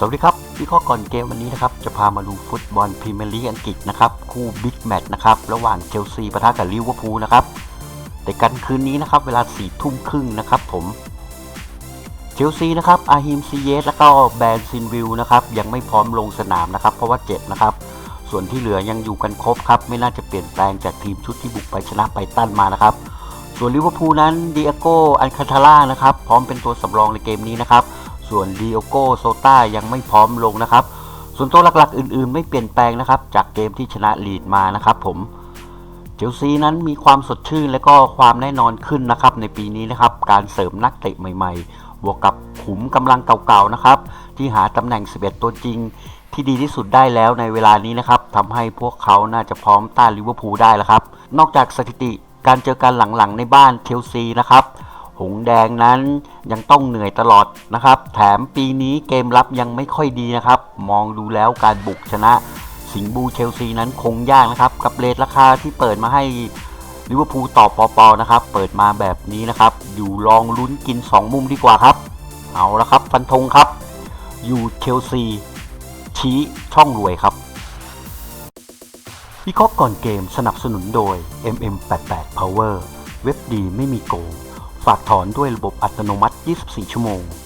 สวัสดีครับวิเคราะห์ก่อนเกมวันนี้นะครับ จะพามาดูฟุตบอลพรีเมียร์ลีกอังกฤษนะครับ คู่บิ๊กแมตช์นะครับ ระหว่างเชลซีปะทะกับลิเวอร์พูลนะครับ แต่กันคืนนี้นะครับ เวลา4ทุ่มครึ่งนะครับผม เชลซีนะครับอาฮิมซีเยสแล้วก็แบรนซินวิลนะครับ ยังไม่พร้อมลงสนามนะครับ เพราะว่าเจ็บนะครับ ส่วนที่เหลือยังอยู่กันครบครับ ไม่น่าจะเปลี่ยนแปลงจากทีมชุดที่บุกไปชนะไปตันมานะครับ ส่วนลิเวอร์พูลนั้นดิอโกอันคาทาล่านะครับ พร้อมเป็นตัวสำรองในเกมนี้นะครับ ส่วนดิโอโกโซตายังไม่พร้อมลงนะครับ ส่วนตัวหลักๆ อื่นๆ ไม่เปลี่ยนแปลงนะครับ จากเกมที่ชนะลีดมานะครับผมเชลซีนั้นมีความสดชื่นและก็ความแน่นอนขึ้นนะครับในปีนี้นะครับ การเสริมนักเตะใหม่ๆ บวกกับขุมกำลังเก่าๆนะครับที่หาตำแหน่ง 11 ตัวจริง ที่ดีที่สุดได้แล้วในเวลานี้นะครับทำให้พวกเขาน่าจะพร้อมต้านลิเวอร์พูลได้แล้วครับ นอกจากสถิติการเจอกันหลังๆในบ้านเชลซีนะครับ หงแดงนั้นยังต้องเหนื่อยตลอดนะครับ แถมปีนี้เกมรับยังไม่ค่อยดีนะครับ มองดูแล้วการบุกชนะสิงบูเชลซีนั้นคงยากนะครับ กับเรทราคาที่เปิดมาให้ลิเวอร์พูลต่อปอปอนะครับ เปิดมาแบบนี้นะครับ อยู่ลองลุ้นกิน 2 มุมดีกว่าครับ เอาละครับ ฟันธงครับ อยู่เชลซี ชี้ช่องรวยครับวิเคราะห์ก่อนเกมสนับสนุนโดย MM88 Power เว็บดีไม่มีโกง ฝากถอนด้วยระบบอัตโนมัติ 24 ชั่วโมง